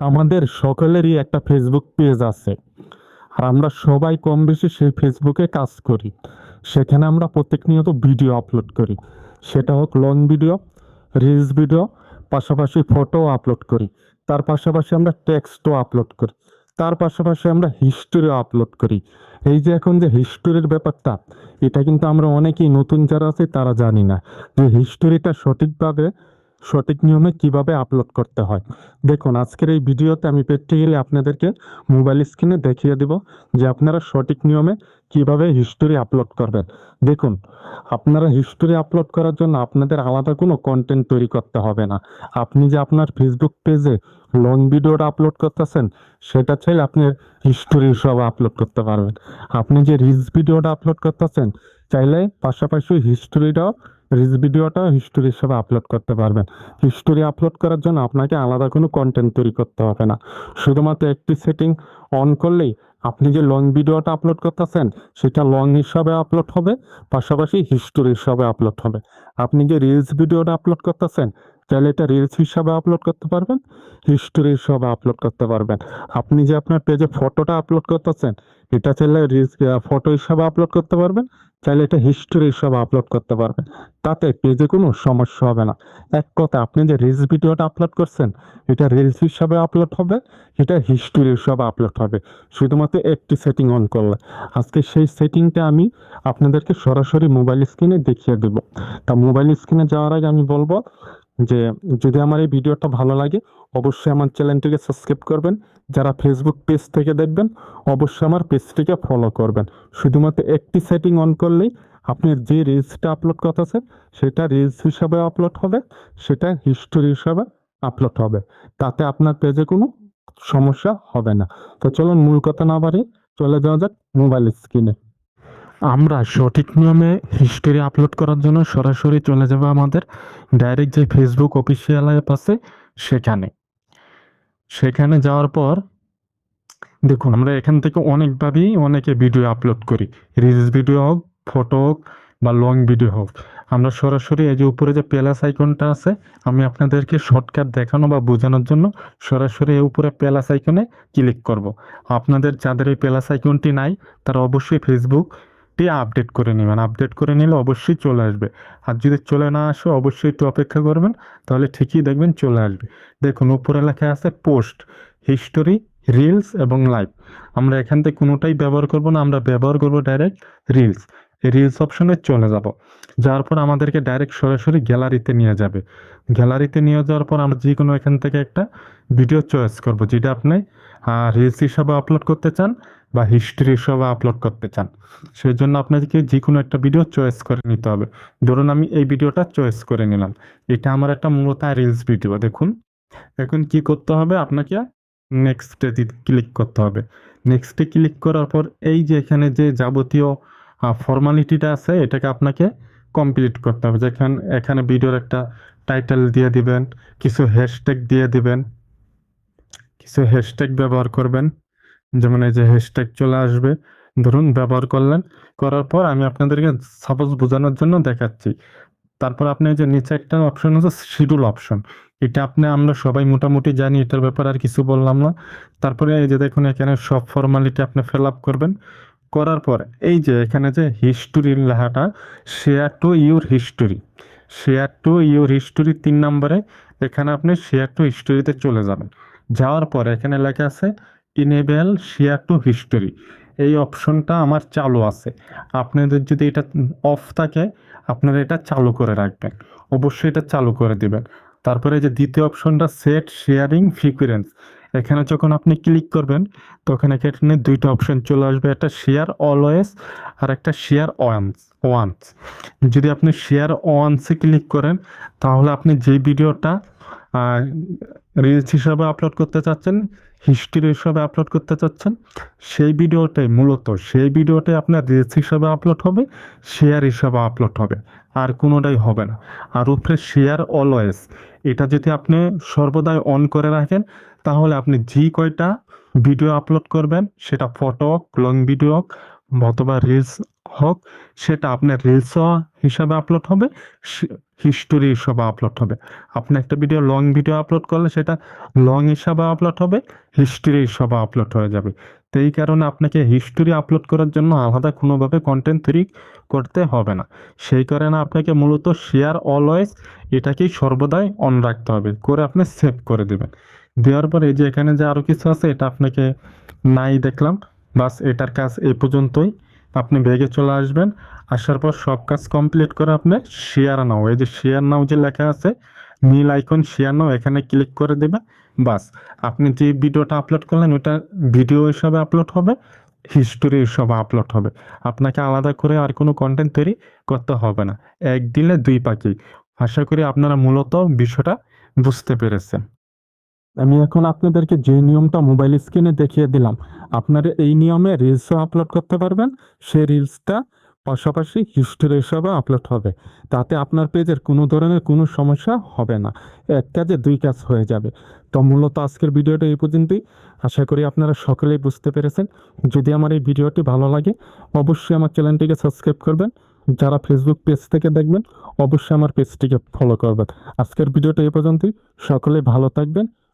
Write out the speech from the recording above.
আমাদের সকলেরই একটা ফেসবুক পেজ আছে। আর আমরা সবাই কম বেশি সেই ফেসবুকে কাজ করি। সেখানে আমরা প্রত্যেকনিয়ত ভিডিও আপলোড করি। সেটা হোক লং ভিডিও রিলস ভিডিও পাশাপাশি ফটো আপলোড করি। তার পাশাপাশি আমরা টেক্সটও আপলোড করি। তার পাশাপাশি আমরা হিস্টোরিও আপলোড করি। এই যে এখন যে হিস্টোরির ব্যাপারটা, এটা কিন্তু আমরা অনেকেই নতুন যারা আছে তারা জানি না। যে হিস্টোরিটা সঠিকভাবে সঠিক নিয়মে কীভাবে আপলোড করতে হয়। দেখুন, আজকের এই ভিডিওতে আমি প্র্যাকটিক্যালি আপনাদেরকে মোবাইল স্ক্রিনে দেখিয়ে দেব যে আপনারা সঠিক নিয়মে কীভাবে হিস্টোরি আপলোড করবেন। দেখুন, আপনারা হিস্টোরি আপলোড করার জন্য আপনাদের আলাদা কোনো কন্টেন্ট তৈরি করতে হবে না। আপনি যে আপনার ফেসবুক পেজে লং ভিডিওটা আপলোড করতেছেন, সেটা চাইলে আপনি হিস্টোরি সব আপলোড করতে পারবেন। আপনি যে রিলস ভিডিওটা আপলোড করতেছেন, চাইলে পাশাপাশি হিস্টোরিটাও রিলস ভিডিওটা হিস্টোরি হিসাবে আপলোড করতে পারবেন। হিস্টোরি আপলোড করার জন্য আপনাকে আলাদা কোনো কন্টেন্ট তৈরি করতে হবে না। শুধুমাত্র একটি সেটিং অন করলেই আপনি যে লং ভিডিওটা আপলোড করতেছেন, সেটা লং হিসাবে আপলোড হবে, পাশাপাশি হিস্টোরি হিসাবে আপলোড হবে। আপনি যে রিলস ভিডিওটা আপলোড করতেছেন চাইলে এটা রিলস হিসাবে আপলোড করতে পারবেন হিস্টোরি হিসাবে আপলোড করতে পারবেন। আপনি যে আপনার পেজে ফটোটা আপলোড করতেছেন, এটা চাইলে ফটো হিসাবে আপলোড করতে পারবেন চাইলে এটা হিস্টোরি হিসাবে আপলোড করতে পারবেন। তাতে পেজে কোনো সমস্যা হবে না। এক কথা, আপনি যে রিলস ভিডিওটা আপলোড করছেন, এটা রিলস হিসাবে আপলোড হবে, এটা হিস্টোরি হিসাবে আপলোড হবে। শুধুমাত্র একটি সেটিং অন করলে। আজকে সেই সেটিংটা আমি আপনাদেরকে সরাসরি মোবাইল স্ক্রিনে দেখিয়ে দেব। তা মোবাইল স্ক্রিনে যাওয়ার আগে আমি বলব যে যদি আমার এই ভিডিওটা ভালো লাগে, অবশ্যই আমার চ্যানেলটিকে সাবস্ক্রাইব করবেন। যারা ফেসবুক পেজ থেকে দেখবেন, অবশ্যই আমার পেজটিকে ফলো করবেন। শুধুমাত্র একটি সেটিং অন করলেই আপনি যে রিলসটা আপলোড করতেছেন সেটা রিলস হিসাবে আপলোড হবে, সেটা হিস্টোরি হিসাবে আপলোড হবে। তাতে আপনার পেজে কোনো সমস্যা হবে না। তো চলুন, মূল কথা না বাড়ি চলে যাওয়া যাক মোবাইল স্ক্রিনে আমরা সঠিক নিয়মে হিস্টোরি আপলোড করার জন্য সরাসরি চলে যাব আমাদের ডাইরেক্ট যে ফেসবুক অফিসিয়াল অ্যাপ আছে, সেখানে। সেখানে যাওয়ার পর, দেখুন, আমরা এখান থেকে অনেকভাবেই অনেকে ভিডিও আপলোড করি। রিলস ভিডিও হোক ফটো হোক বা লং ভিডিও হোক। আমরা সরাসরি এই যে উপরে যে প্লাস আইকনটা আছে, আমি আপনাদেরকে শর্টকাট দেখানো বা বোঝানোর জন্য সরাসরি এই উপরে প্লাস আইকনে ক্লিক করব। আপনাদের যাদের এই প্লাস আইকনটি নাই, তারা অবশ্যই ফেসবুকটি আপডেট করে নেবেন। আপডেট করে নিলে অবশ্যই চলে আসবে। আর যদি চলে না আসে, অবশ্যই একটু অপেক্ষা করবেন, তাহলে ঠিকই দেখবেন চলে আসবে। দেখুন, উপরে লেখা আছে পোস্ট হিস্টোরি রিলস এবং লাইভ আমরা এখান থেকে কোনোটাই ব্যবহার করব না, আমরা ব্যবহার করব ডাইরেক্ট রিলস রিলস অপশনে চলে যাব। যাওয়ার পর আমাদেরকে ডাইরেক্ট সরাসরি গ্যালারিতে নিয়ে যাবে। গ্যালারিতে নিয়ে যাওয়ার পর আমরা যে কোনো এখান থেকে একটা ভিডিও চয়েস করব, যেটা আপনি রিলস হিসাবে আপলোড করতে চান বা হিস্ট্রি হিসাবে আপলোড করতে চান। সেই জন্য আপনাদেরকে যে কোনো একটা ভিডিও চয়েস করে নিতে হবে। ধরুন আমি এই ভিডিওটা চয়েস করে নিলাম। এটা আমার একটা মূলত রিলস ভিডিও দেখুন। এখন কি করতে হবে? আপনাকে নেক্সটে ক্লিক করতে হবে। নেক্সটে ক্লিক করার পর এই যে এখানে যে যাবতীয় ফর্মালিটিটা আছে, এটাকে আপনাকে কমপ্লিট করতে হবে। যেখানে, এখানে ভিডিওর একটা টাইটেল দিয়ে দিবেন, কিছু হ্যাশট্যাগ দিয়ে দিবেন, কিছু হ্যাশট্যাগ ব্যবহার করবেন। যেমন এই যে হ্যাশট্যাগ চলে আসবে, ধরুন ব্যবহার করলেন, করার পর আমি আপনাদেরকে সাপোজ বোঝানোর জন্য দেখাচ্ছি। তারপর আপনি যে নিচে একটা অপশন আছে শিডিউল অপশন এটা আপনি, আমরা সবাই মোটামুটি জানি, এটার ব্যাপারে আর কিছু বললাম না। তারপরে এই যে দেখুন, এখানে সব ফর্মালিটি আপনি ফিল আপ করবেন। করার পর, এই যে এখানে যে হিস্টোরির লেখাটা share to your history share to your history তিন নম্বরে, এখানে আপনি শেয়ার টু হিস্টোরিতে চলে যাবেন। যাওয়ার পর এখানে লেখা আছে ইনেবেল শেয়ার টু হিস্টোরি এই অপশনটা আমার চালু আছে। আপনাদের যদি এটা অফ থাকে, আপনারা এটা চালু করে রাখবেন। অবশ্যই এটা চালু করে দিবেন। তারপরে যে দ্বিতীয় অপশনটা সেট শেয়ারিং ফ্রিকুয়েন্স এখানে যখন আপনি ক্লিক করবেন, তখন এখানে দুইটা অপশন চলে আসবে, একটা শেয়ার অলওয়েস আর একটা শেয়ার ওয়ান্স ওয়ান্স যদি আপনি শেয়ার ওয়ান্সে ক্লিক করেন, তাহলে আপনি যে ভিডিওটা রিলস হিসাবে আপলোড করতে চাচ্ছেন হিস্ট্রি হিসাবে আপলোড করতে চাচ্ছেন, সেই ভিডিওটাই মূলত, সেই ভিডিওটাই আপনার রিলস হিসাবে আপলোড হবে শেয়ার হিসাবে আপলোড হবে, আর কোনোটাই হবে না। আর উপরে শেয়ার অলওয়েজ এটা যদি আপনি সর্বদাই অন করে রাখেন, তাহলে আপনি যে কয়টা ভিডিও আপলোড করবেন, সেটা ফটো হোক লং ভিডিও হোক অথবা রিলস হোক, সেটা আপনার রিলস হিসাবে আপলোড হবে হিস্টোরি হিসাবে আপলোড হবে। আপনি একটা ভিডিও লং ভিডিও আপলোড করলে সেটা লং হিসাবে আপলোড হবে হিস্টোরি হিসাবে আপলোড হয়ে যাবে। তো এই কারণে আপনাকে হিস্টোরি আপলোড করার জন্য আলাদা কোনোভাবে কন্টেন্ট তৈরি করতে হবে না। সেই কারণে আপনাকে মূলত শেয়ার অলওয়েজ এটাকেই সর্বদাই অন রাখতে হবে, করে আপনি সেভ করে দেবেন। দেওয়ার পরে এই যে এখানে যে আরও কিছু আছে, এটা আপনাকে নাই দেখলাম। বাস এটার কাজ এই পর্যন্তই। আপনি ব্যাগে চলে আসবেন, আসার পর সব কাজ কমপ্লিট করে আপনি শেয়ার নাও। এই যে শেয়ার নাও যে লেখা আছে, নীল আইকন শেয়ার নাও, এখানে ক্লিক করে দেবে, বাস। আপনি যে ভিডিওটা আপলোড করলেন, ওটা ভিডিও হিসাবে আপলোড হবে হিস্টোরি হিসাবে আপলোড হবে। আপনাকে আলাদা করে আর কোনো কন্টেন্ট তৈরি করতে হবে না। এক দিলে দুই পাখি আশা করি আপনারা মূলত বিষয়টা বুঝতে পেরেছেন। আমি এখন আপনাদেরকে যে নিয়মটা মোবাইল স্ক্রিনে দেখিয়ে দিলাম, আপনারা এই নিয়মে রিলসও আপলোড করতে পারবেন। সেই রিলসটা পাশাপাশি হিস্টোরি হিসাবে আপলোড হবে। তাতে আপনার পেজের কোনো ধরনের কোনো সমস্যা হবে না। এক কাজে দুই কাজ হয়ে যাবে। তো মূলত আজকের ভিডিওটা এই পর্যন্তই। আশা করি আপনারা সকলেই বুঝতে পেরেছেন। যদি আমার এই ভিডিওটি ভালো লাগে, অবশ্যই আমার চ্যানেলটিকে সাবস্ক্রাইব করবেন। যারা ফেসবুক পেজ থেকে দেখবেন, অবশ্যই আমার পেজটিকে ফলো করবেন। আজকের ভিডিওটা এই পর্যন্তই। সকলে ভালো থাকবেন।